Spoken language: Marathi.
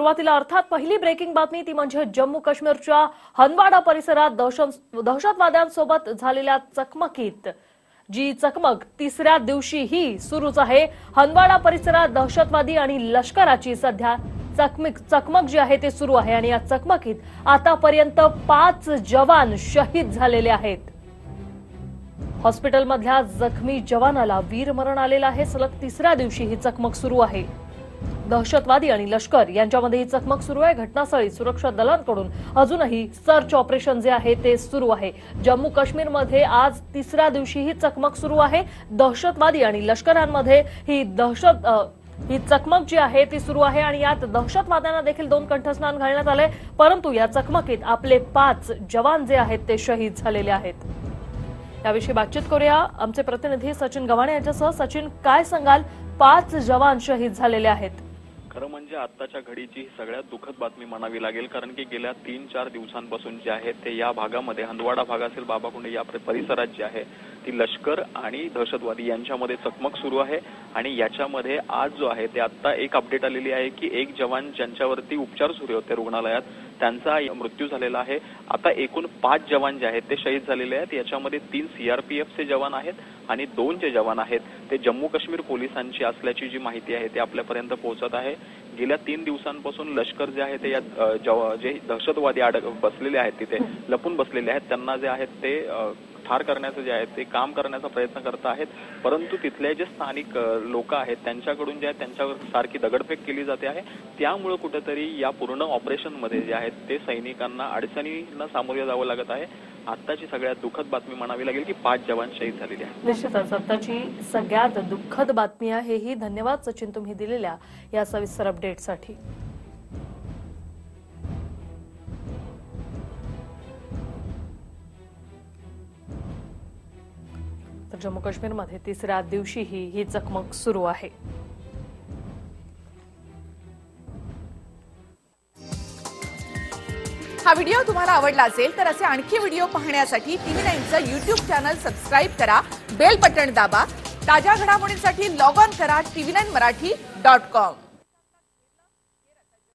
सुरुवातीला अर्थात पहिली ब्रेकिंग बातमी ती म्हणजे जम्मू काश्मीरच्या हनवाडा परिसरात दहशत दहशतवाद्यांसोबत झालेल्या चकमकीत जी चकमक तिसऱ्या दिवशीही सुरूच आहे. हनवाडा परिसरात दहशतवादी आणि लष्कराची सध्या चकमक चकमक जी आहे ते सुरू आहे आणि या चकमकीत आतापर्यंत पाच जवान शहीद झालेले आहेत. हॉस्पिटलमधल्या जखमी जवानाला वीरमरण आलेलं आहे. सलग तिसऱ्या दिवशी ही चकमक सुरू आहे. दहशतवादी आणि लष्कर यांच्यामध्ये ही चकमक सुरू आहे. घटनास्थळी सुरक्षा दलांकडून अजूनही सर्च ऑपरेशन जे आहे ते सुरू आहे. जम्मू काश्मीरमध्ये आज तिसऱ्या दिवशी ही चकमक सुरू आहे. दहशतवादी आणि लष्करांमध्ये ही दहशत ही चकमक जी आहे ती सुरू आहे आणि यात दहशतवाद्यांना देखील दोन कंठस्नान घालण्यात आले परंतु या चकमकीत आपले पाच जवान जे आहेत ते शहीद झालेले आहेत. याविषयी बातचीत करूया. आमचे प्रतिनिधी सचिन गव्हाणे यांच्यासह सचिन काय सांगाल? पाच जवान शहीद झालेले आहेत. खरं म्हणजे आत्ताच्या घडीची ही सगळ्यात दुःखद बातमी म्हणावी लागेल कारण की गेल्या तीन चार दिवसांपासून जे आहे ते या भागामध्ये हंदवाडा भाग असेल बाबाकुंडे या परिसरात जे आहे ती लष्कर आणि दहशतवादी यांच्यामध्ये चकमक सुरू आहे आणि याच्यामध्ये आज जो आहे ते आता एक अपडेट आलेली आहे की एक जवान ज्यांच्यावरती उपचार सुरू होते रुग्णालयात त्यांचा मृत्यू झालेला आहे. आता एकूण पाच जवान जे आहेत ते शहीद झालेले आहेत. याच्यामध्ये तीन सीआरपीएफचे जवान आहेत आणि दोन जे जवान आहेत ते जम्मू काश्मीर पोलिसांची असल्याची जी माहिती आहे ते आपल्यापर्यंत पोहोचत आहे. गेल्या तीन दिवसांपासून लष्कर जे आहे ते या जे दहशतवादी अडक बसलेले आहेत तिथे लपून बसलेले आहेत. त्यांना जे आहेत ते ठार करण्याचं जे आहे ते काम करण्याचा प्रयत्न करत आहेत. परंतु तिथले जे स्थानिक लोक आहेत त्यांच्याकडून जे आहे त्यांच्यावर सारखी दगडफेक केली जाते आहे. त्यामुळे कुठेतरी या पूर्ण ऑपरेशनमध्ये जे आहेत ते सैनिकांना अडचणींना सामोरे जावं लागत आहे. आताची सगळ्यात दुःखद बातमी म्हणावी लागेल की पाच जवान शहीद झालेले आहेत. निश्चितच आताची सगळ्यात दुःखद बातमी आहे ही. धन्यवाद सचिन तुम्ही दिलेल्या या सविस्तर अपडेटसाठी तर जम्मू काश्मीरमध्ये तिसऱ्या दिवशीही ही चकमक सुरू आहे. हा व्हिडिओ तुम्हाला आवडला असेल तर असे आणखी व्हिडिओ पाहण्यासाठी टीव्ही नाईनचं युट्यूब चॅनल सबस्क्राईब करा बेल बटन दाबा ताज्या घडामोडींसाठी लॉग ऑन करा TV nine Marathi dot com.